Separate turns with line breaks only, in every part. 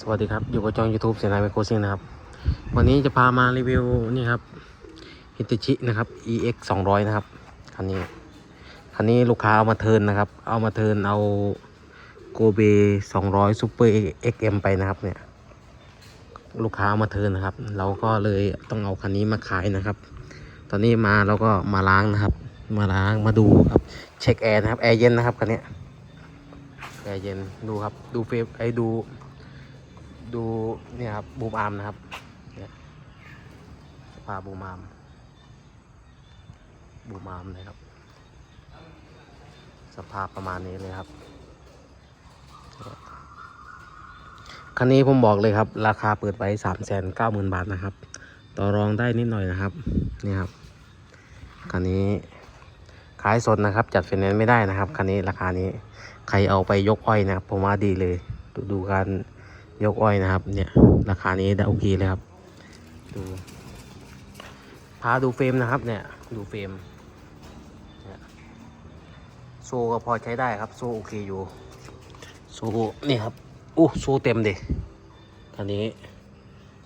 สวัสดีครับ อยู่กับจอง YouTube เสียนายไมโครซิงนะครับ วันนี้จะพามารีวิวนี่ครับฮิตชินะครับ EX 200 นะครับ คันนี้ คันนี้ลูกค้าเอามาเทินนะครับ เอามาเทินเอาโกเบ200 Super XM ไปนะครับเนี่ย ลูกค้าเอามาเทินนะครับ เราก็เลยต้องเอาคันนี้มาขายนะครับ ตอนนี้มาเราก็มาล้างนะครับ มาล้างมาดูครับ เช็คแอร์นะครับ แอร์เย็นนะครับคันนี้ แอร์เย็น ดูครับ ดูเฟรไอ้ดู ดูเนี่ยครับบูมอาร์มนะครับสภาบูมอาร์มบูมอาร์มเลยครับ สภาพประมาณนี้เลยครับคันนี้ผมบอกเลยครับ ราคาเปิดไว้สามแสนเก้าหมื่นบาทนะครับ ต่อรองได้นิดหน่อยนะครับนี่ครับคันนี้ขายสดนะครับ จัดไฟแนนซ์ไม่ได้นะครับคันนี้ราคานี้ใครเอาไปยกอ้อยนะครับผมว่าดีเลย ดูดูการ ยกอ้อยนะครับ เนี่ย ราคานี้ได้โอเคเลยครับ ดู พาดูเฟรมนะครับ เนี่ย ดูเฟรมโซ่ก็พอใช้ได้ครับ โซ่โอเคอยู่ โซ่นี่ครับอู้โซ่เต็มเด็คันนี้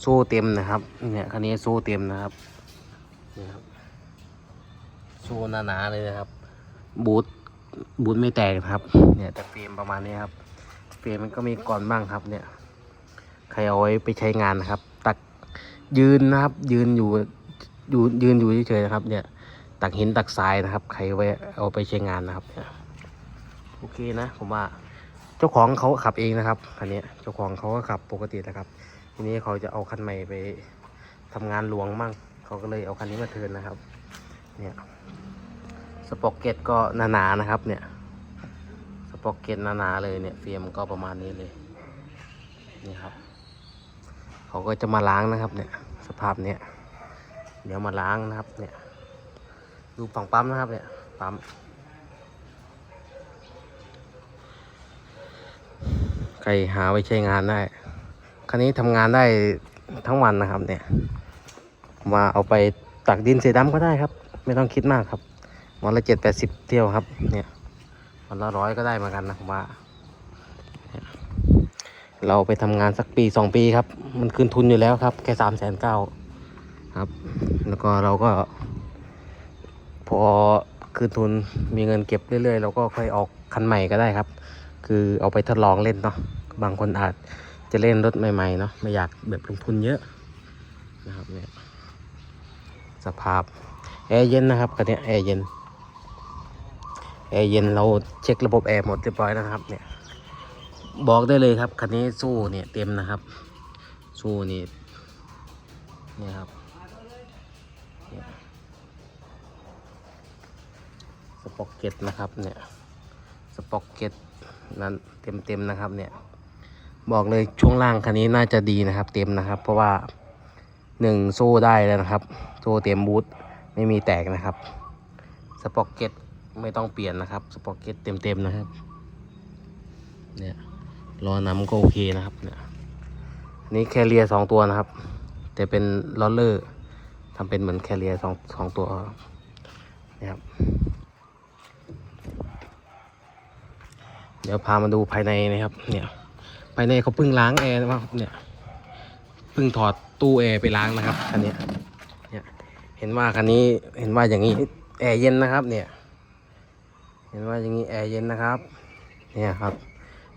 โซ่เต็มนะครับ เนี่ยคันนี้โซ่เต็มนะครับนี่ครับโซหนาๆเลยนะครับ บูทบูทไม่แตกนะครับ เนี่ยแต่เฟรมประมาณนี้ครับ เฟรมมันก็มีก่อนบ้างครับเนี่ย ใครเอาไว้ไปใช้งานนะครับ ตักยืนนะครับ ยืนอยู่อยู่ยืนอยู่เฉยๆนะครับ เนี่ย ตักหินตักทรายนะครับ ใครไว้เอาไปใช้งานนะครับโอเคนะ ผมว่า เจ้าของเขาขับเองนะครับคันนี้เจ้าของเขาก็ขับปกตินะครับ ทีนี้เขาจะเอาคันใหม่ไปทำงานหลวงมั่งเขาก็เลยเอาคันนี้มาเทินนะครับ เนี่ยสปอกเก็ตก็หนาๆนะครับ เนี่ยสปอกเก็ตหนาๆเลยเนี่ยเฟียมก็ประมาณนี้เลยนี่ครับ เขาก็จะมาล้างนะครับ เนี่ย สภาพเนี้ยเดี๋ยวมาล้างนะครับ เนี่ย ดูฝั่งปั๊มนะครับ เนี่ย ปั๊มใครหาไว้ใช้งานได้ คันนี้ทำงานได้ทั้งวันนะครับ เนี่ย มาเอาไปตักดินเสดำก็ได้ครับ ไม่ต้องคิดมากครับ วันละเจ็ดแปดสิบเที่ยวครับ เนี่ย วันละร้อยก็ได้เหมือนกันนะผมว่า เราไปทำงานสักปีสองปีครับ มันคืนทุนอยู่แล้วครับ แค่สามแสนเก้าครับ แล้วก็เราก็ พอคืนทุนมีเงินเก็บเรื่อยๆ เราก็ค่อยออกคันใหม่ก็ได้ครับ คือเอาไปทดลองเล่นเนาะบางคนอาจจะเล่นรถใหม่ๆเนาะไม่อยากแบบลงทุนเยอะนะครับเนี่ยสภาพแอร์เย็นนะครับคันนี้แอร์เย็นแอร์เย็นเราเช็คระบบแอร์หมดเรียบร้อยแล้วนะครับเนี่ย บอกได้เลยครับคันนี้สู้เนี่ยเต็มนะครับ สู้นี่นี่ครับสป็อกเก็ตนะครับเนี่ยสป็อกเก็ตนั้นเต็มเต็มนะครับเนี่ยบอกเลยช่วงล่างคันนี้น่าจะดีนะครับ เต็มนะครับ เพราะว่าหนึ่งโซ่ได้แล้วนะครับโซ่เต็มบูทไม่มีแตกนะครับสป็อกเก็ตไม่ต้องเปลี่ยนนะครับสป็อกเก็ตเต็มเต็มนะครับเนี่ย ล้อน้ำก็โอเคนะครับเนี่ยนี่แคเรียสองตัวนะครับ แต่เป็นลอเลอร์ทำเป็นเหมือนแคเรียสองสองตัวนะครับ เดี๋ยวพามาดูภายในนะครับ เนี่ยภายในเขาเพิ่งล้างแอร์นะครับเนี่ยเพิ่งถอดตู้แอร์ไปล้างนะครับคันนี้เนี่ยเห็นว่าคันนี้เห็นว่าอย่างนี้แอร์เย็นนะครับ เนี่ย เห็นว่าอย่างนี้แอร์เย็นนะครับ เนี่ยครับ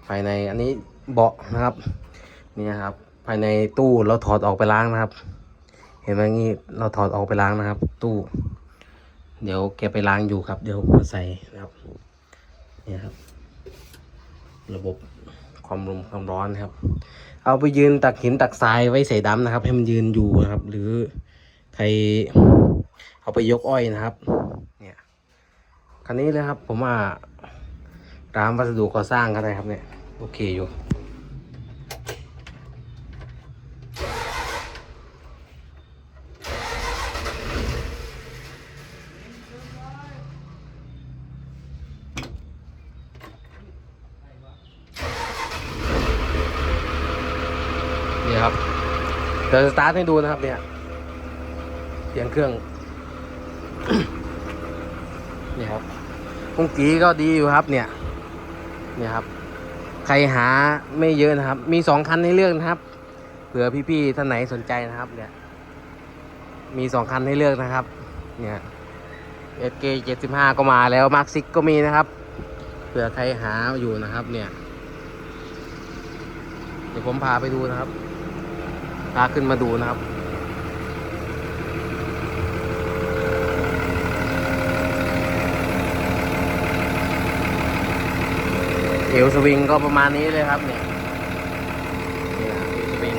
ภายในอันนี้เบาะนะครับนี่นะครับ ภายในตู้เราถอดออกไปล้างนะครับ เห็นไหมงี้เราถอดออกไปล้างนะครับ ตู้ เดี๋ยวแกไปล้างอยู่ครับ เดี๋ยวมาใส่นะครับนี่ครับ ระบบความลมความร้อนนะครับ เอาไปยืนตักหินตักทรายไว้ใส่ดำนะครับ ให้มันยืนอยู่นะครับ หรือใครเอาไปยกอ้อยนะครับ เนี่ยคันนี้เลยครับ ผมว่าร้านวัสดุก่อสร้างก็ได้ครับเนี่ย โอเคอยู่นี่ครับเดี๋ยวสตาร์ทให้ดูนะครับเนี่ยเสียงเครื่อง นี่ครับพุงกีก็ดีอยู่ครับเนี่ย เนี่ยครับ ใครหาไม่เยอะนะครับ มีสองคันให้เลือกนะครับ เผื่อพี่ๆท่านไหนสนใจนะครับ เนี่ย มีสองคันให้เลือกนะครับ เนี่ย SK 75ก็มาแล้วมาร์คซิกก็มีนะครับ เผื่อใครหาอยู่นะครับ เนี่ย เดี๋ยวผมพาไปดูนะครับ พาขึ้นมาดูนะครับ เอวสวิงก็ประมาณนี้เลยครับเนี่ยนี่นะเอวสวิง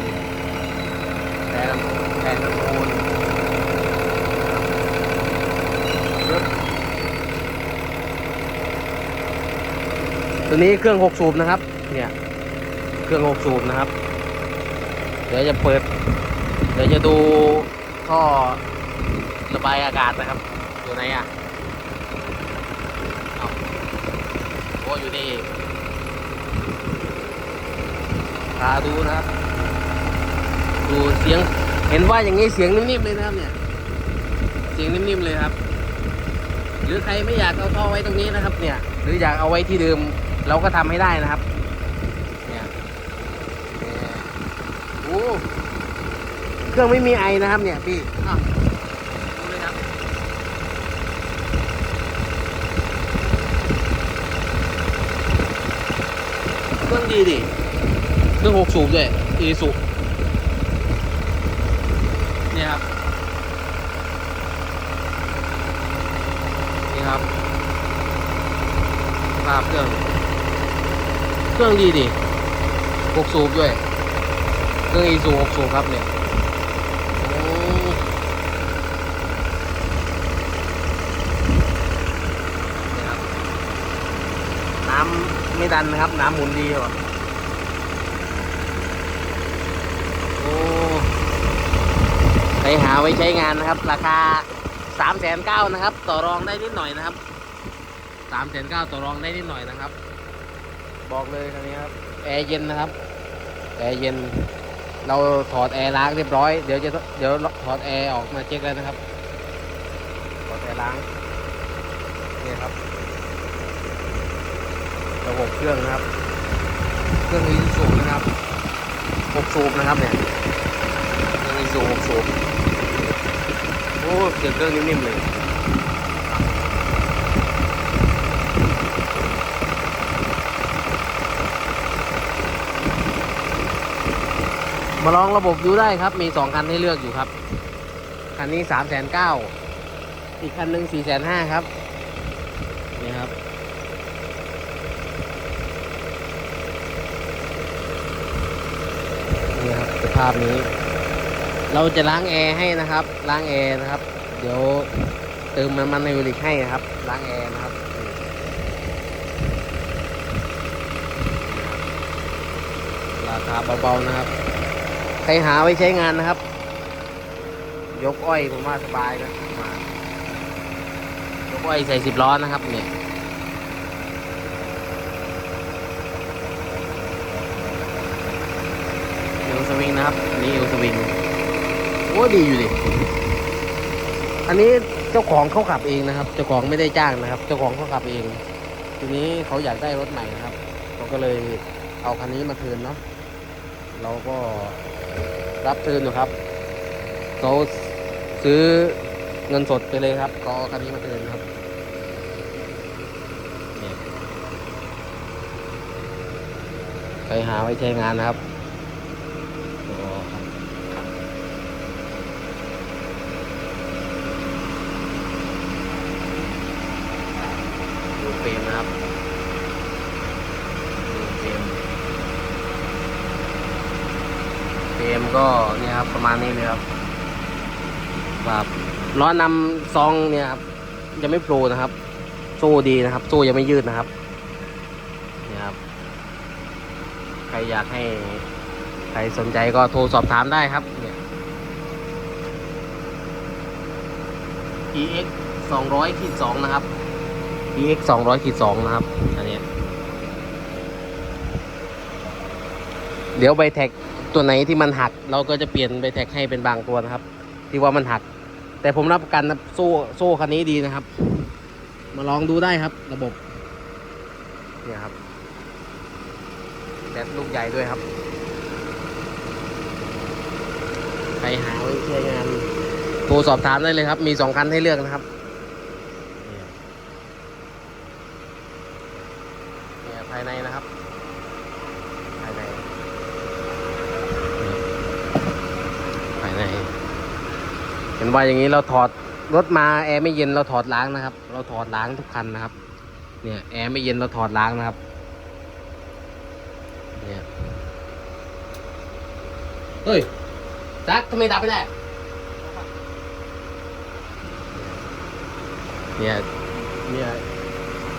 แทนแทนตะปูนตัวนี้เครื่องหกสูบนะครับ เนี่ย เครื่องหกสูบนะครับ เดี๋ยวจะเปิด เดี๋ยวจะดูท่อระบายอากาศนะครับ อยู่ไหนอะ เอาโอ้อยู่นี่เองพาดูนะครับดูเสียงเห็นว่าอย่างนี้เสียงนิ่มๆเลยนะครับเนี่ย เสียงนิ่มๆเลยครับ หรือใครไม่อยากเอาท่อไว้ตรงนี้นะครับ เนี่ย หรืออยากเอาไว้ที่เดิมเราก็ทำให้ได้นะครับเนี่ยเนี่ยโอ้เครื่องไม่มีไอนะครับ เนี่ยพี่อ้าวดูเลยครับเครื่องดีดิ เครื่องหกสูบด้วยอีสุเนี่ยครับ นี่ครับภาพเครื่อง เครื่องดีดิหกสูบด้วย เครื่องอีสูหกสูบครับเนี่ยน้ำไม่ดันนะครับ น้ำหมุนดีว่ะโอ้ ไปหาไว้ใช้งานนะครับ ราคาสามแสนเก้านะครับ ต่อรองได้นิดหน่อยนะครับสามแสนเก้าต่อรองได้นิดหน่อยนะครับ บอกเลยคันนี้ครับแอร์เย็นนะครับแอร์เย็น เราถอดแอร์ล้างเรียบร้อยเดี๋ยวจะเดี๋ยวถอดแอร์ออกมาเช็คแล้วนะครับถอดแอร์ล้างนี่ครับ ระบบเครื่องนะครับ เครื่องอีสูบนะครับหกสูบนะครับเนี่ยเครื่องอีสูหกสูบ โอ้เสียงเครื่องนิ่มๆเลยมาลองระบบดูได้ครับ มีสองคันให้เลือกอยู่ครับ คันนี้สามแสนเก้าอีกคันหนึ่งสี่แสนห้าครับ นี่ครับ นี่ครับสภาพนี้ เราจะล้างแอร์ให้นะครับ ล้างแอร์นะครับ เดี๋ยวเติมน้ำมันไฮดรอลิกให้นะครับ ล้างแอร์นะครับราคาเบาๆนะครับ ใครหาไว้ใช้งานนะครับ ยกอ้อยผมว่าสบายนะมายกอ้อยใส่สิบล้อนะครับเนี่ยเอวสวิงนะครับนนี้เอวสวิง โอ้ดีอยู่ดิ อันนี้เจ้าของเขาขับเองนะครับ เจ้าของไม่ได้จ้างนะครับ เจ้าของเขาขับเอง ทีนี้เขาอยากได้รถใหม่นะครับเขาก็เลยเอาคันนี้มาคืนเนาะ เราก็รับคืนอยู่ครับเขาซื้อเงินสดไปเลยครับก็คันนี้มาคืนครับนี่ใครหาไว้ใช้งานนะครับก็ครับดู เฟรมนะครับเฟรมเกมก็เนี่ยครับประมาณนี้เลยครับแบบล้อนำซองเนี่ยครับยังไม่โปรนะครับ โซ่ดีนะครับ โซ่ยังไม่ยืดนะครับเนี่ยครับ ใครอยากให้ใครสนใจก็โทรสอบถามได้ครับเนี่ย EX 200ขีด2นะครับ EX 200ขีด2นะครับ อันนี้ เดี๋ยวใบแท็กตัวไหนที่มันหัก เราก็จะเปลี่ยนไปแท็กให้เป็นบางตัวนะครับ ที่ว่ามันหัก แต่ผมรับประกันนะโซ่โซ่คันนี้ดีนะครับ มาลองดูได้ครับ ระบบเนี่ยครับแบตลูกใหญ่ด้วยครับใครหาไว้ใช้งานโทรสอบถามได้เลยครับ มีสองคันให้เลือกนะครับเนี่ยภายในนะครับ ภายในภายใน เห็นว่าอย่างนี้เราถอดรถมาแอร์ไม่เย็นเราถอดล้างนะครับ เราถอดล้างทุกคันนะครับ เนี่ยแอร์ไม่เย็นเราถอดล้างนะครับ เนี่ยเฮ้ยจักทำไมดับไปได้ เนี่ยเนี่ย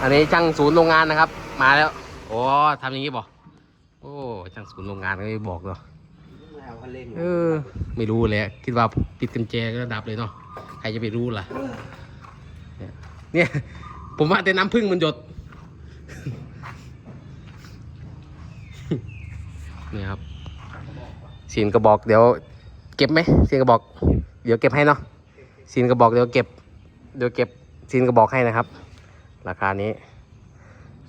อันนี้ช่างศูนย์โรงงานนะครับ มาแล้ว โอ้ทำอย่างนี้บอกโอ้ช่างศูนย์โรงงานก็ไม่บอกเนาะ
เอาคันเร่ง
เออ ไม่รู้เลยอะคิดว่าปิดกุญแจก็ดับเลยเนาะใครจะไปรู้ล่ะ เนี่ยเนี่ยผมว่าแต่น้ำพึ่งมันหยดเนี่ยครับซีนกระบอกเดี๋ยว เก็บไหมซีนกระบอก เดี๋ยวเก็บให้เนาะซีนกระบอกเดี๋ยวเก็บ เดี๋ยวเก็บซีนกระบอกให้นะครับ ราคานี้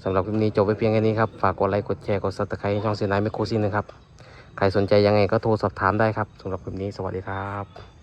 สำหรับคลิปนี้จบไปเพียงแค่นี้ครับ ฝากกดไลค์ กดแชร์ กดซับสไครต์ช่องเซนไนไม่โคซินนะครับ ใครสนใจยังไงก็โทรสอบถามได้ครับสำหรับคลิปนี้สวัสดีครับ